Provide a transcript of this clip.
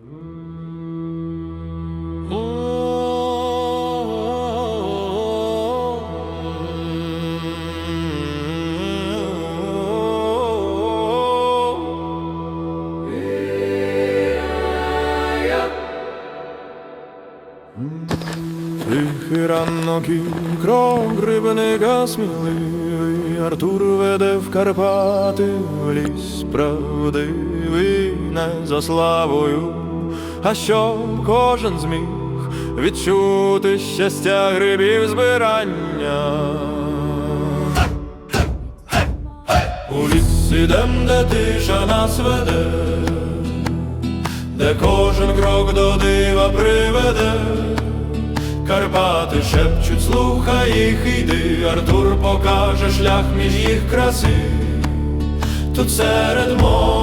Тихий ранок і крок грибника сміливий, Артур веде в Карпати в ліс правдивий, не за славою, а щоб кожен зміг відчути щастя грибів збирання. У ліс ідем, де тиша нас веде, де кожен крок до дива приведе. Карпати шепчуть, слухай їх, йди, Артур покаже шлях між їх краси. Тут серед буків